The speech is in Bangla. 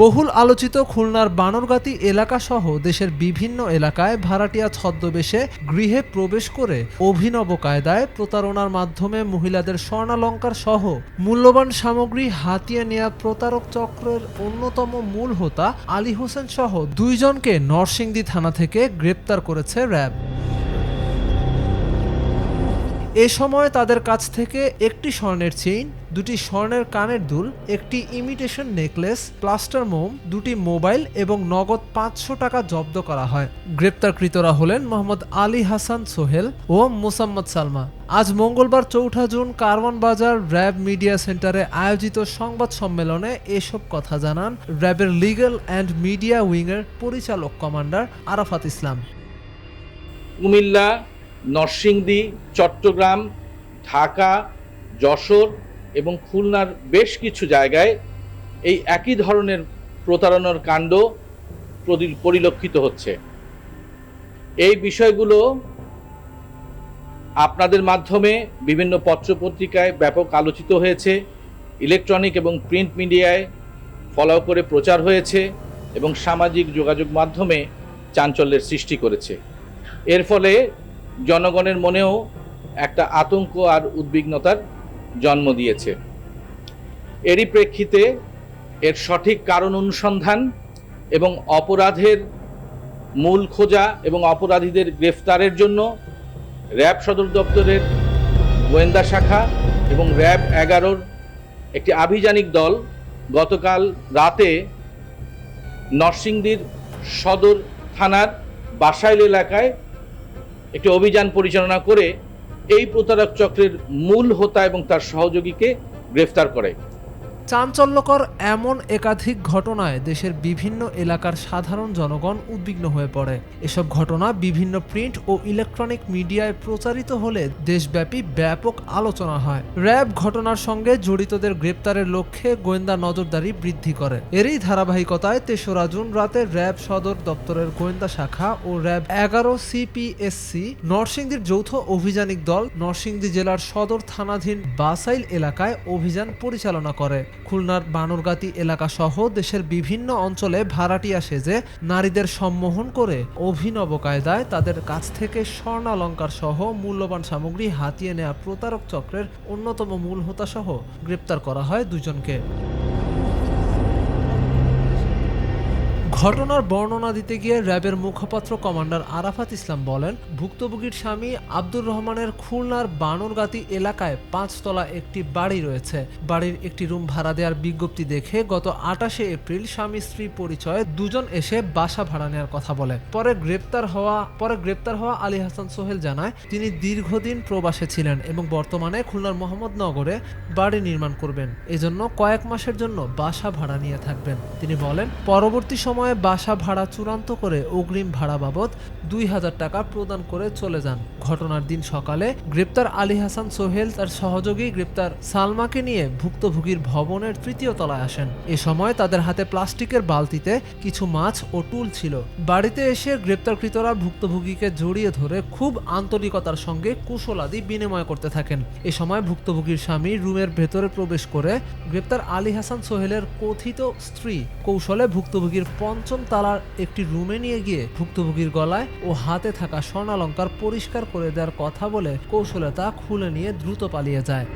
বহুল আলোচিত খুলনার বানরগাতি এলাকা সহ দেশের বিভিন্ন এলাকায় ভাড়াটিয়া ছদ্মবেশে গৃহে প্রবেশ করে অভিনব কায়দায় প্রতারণার মাধ্যমে মহিলাদের স্বর্ণালঙ্কার সহ মূল্যবান সামগ্রী হাতিয়ে নেওয়া প্রতারক চক্রের অন্যতম মূল হোতা আলী হোসেন সহ দুইজনকে নরসিংদী থানা থেকে গ্রেপ্তার করেছে র্যাব। এ সময় তাদের কাছ থেকে একটি স্বর্ণের চেইন, দুটি স্বর্ণের কানের দুল, একটি ইমিটেশন নেকলেস প্লাস্টার মোম, দুটি মোবাইল এবং নগদ পাঁচশো টাকা জব্দ করা হয়। গ্রেপ্তারকৃতরা হলেন মোহাম্মদ আলী হাসান সোহেল ও মোসাম্মদ সালমা। আজ মঙ্গলবার চৌঠা জুন কারওয়ান বাজার র্যাব মিডিয়া সেন্টারে আয়োজিত সংবাদ সম্মেলনে এসব কথা জানান র্যাবের লিগ্যাল অ্যান্ড মিডিয়া উইংয়ের পরিচালক কমান্ডার আরাফাত ইসলাম। কুমিল্লা নরসিংদী, চট্টগ্রাম, ঢাকা, যশোর এবং খুলনার বেশ কিছু জায়গায় এই একই ধরনের প্রতারণার কাণ্ড পরিলক্ষিত হচ্ছে। এই বিষয়গুলো আপনাদের মাধ্যমে বিভিন্ন পত্রপত্রিকায় ব্যাপক আলোচিত হয়েছে, ইলেকট্রনিক এবং প্রিন্ট মিডিয়ায় ফলো করে প্রচার হয়েছে এবং সামাজিক যোগাযোগ মাধ্যমে চাঞ্চল্যের সৃষ্টি করেছে। এর ফলে জনগণের মনেও একটা আতঙ্ক আর উদ্বিগ্নতার জন্ম দিয়েছে। এরই প্রেক্ষিতে এর সঠিক কারণ অনুসন্ধান এবং অপরাধের মূল খোঁজা এবং অপরাধীদের গ্রেফতারের জন্য র্যাব সদর দপ্তরের গোয়েন্দা শাখা এবং র্যাব এগারোর একটি আভিযানিক দল গতকাল রাতে নরসিংদীর সদর থানার বাসাইল এলাকায় একটি অভিযান পরিচালনা করে এই প্রতারক চক্রের মূল হোতা এবং তার সহযোগীকে গ্রেফতার করে। চাঞ্চল্যকর এমন একাধিক ঘটনায় দেশের বিভিন্ন এলাকার সাধারণ জনগণ উদ্বিগ্ন হয়ে পড়ে। এসব ঘটনা বিভিন্ন প্রিন্ট ও ইলেকট্রনিক মিডিয়ায় প্রচারিত হলে দেশব্যাপী ব্যাপক আলোচনা হয়। র্যাব ঘটনার সঙ্গে জড়িতদের গ্রেপ্তারের লক্ষ্যে গোয়েন্দা নজরদারি বৃদ্ধি করে। এরই ধারাবাহিকতায় তেসরা জুন রাতে র্যাব সদর দপ্তরের গোয়েন্দা শাখা ও র্যাব এগারো সিপিএসসি নরসিংদীর যৌথ অভিযানিক দল নরসিংদী জেলার সদর থানাধীন বাসাইল এলাকায় অভিযান পরিচালনা করে। খুলনার বানরগাতি এলাকা সহ দেশের বিভিন্ন অঞ্চলে ভাড়াটিয়া সেজে নারীদের সম্মোহন করে অভিনব কায়দায় তাদের কাছ থেকে স্বর্ণালঙ্কার সহ মূল্যবান সামগ্রী হাতিয়ে নেয়া প্রতারক চক্রের অন্যতম মূল হোতা সহ গ্রেপ্তার করা হয় দুজনকে। ঘটনার বর্ণনা দিতে গিয়ে র্যাবের মুখপাত্র কমান্ডার আরাফাত ইসলাম বলেন, ভুক্তভোগীর স্বামী আব্দুর রহমানের খুলনার বানরগাতি এলাকায় পাঁচতলা একটি বাড়ি রয়েছে। বাড়ির একটি রুম ভাড়া দেওয়ার বিজ্ঞপ্তি দেখে গত আটাশে এপ্রিল স্বামী স্ত্রী পরিচয়ে দুজন এসে বাসা ভাড়া নেওয়ার কথা বলে। পরে গ্রেপ্তার হওয়া, পরে গ্রেপ্তার হওয়া আলী হাসান সোহেল জানায়, তিনি দীর্ঘদিন প্রবাসে ছিলেন এবং বর্তমানে খুলনার মোহাম্মদনগরে বাড়ি নির্মাণ করবেন। এজন্য কয়েক মাসের জন্য বাসা ভাড়া নিয়ে থাকবেন। তিনি বলেন, পরবর্তী সময়ে বাসা ভাড়া চূড়ান্ত করে অগ্রিম ভাড়া বাবদ দুই হাজার টাকা প্রদান করে চলে যান। ঘটনার দিন সকালে গ্রেপ্তার আলী হাসান সোহেল তার সহযোগী গ্রেপ্তার সালমাকে নিয়ে ভুক্তভোগীর ভবনের তৃতীয় তলায় আসেন। এ সময় তাদের হাতে প্লাস্টিকের বালতিতে কিছু মাছ ও টুল ছিল। বাড়িতে এসে গ্রেপ্তারকৃতরা ভুক্তভোগীকে জড়িয়ে ধরে খুব আন্তরিকতার সঙ্গে কুশলাদি বিনিময় করতে থাকেন। এ সময় ভুক্তভোগীর স্বামী রুমের ভেতরে প্রবেশ করে গ্রেপ্তার আলী হাসান সোহেলের কথিত স্ত্রী কৌশলে ভুক্তভোগীর পঞ্চম তালার একটি রুমে নিয়ে গিয়ে ভুক্তভোগীর গলায় ও হাতে থাকা স্বর্ণালঙ্কার পরিষ্কার করে দেওয়ার কথা বলে কৌশলে তা খুলে নিয়ে দ্রুত পালিয়ে যায়।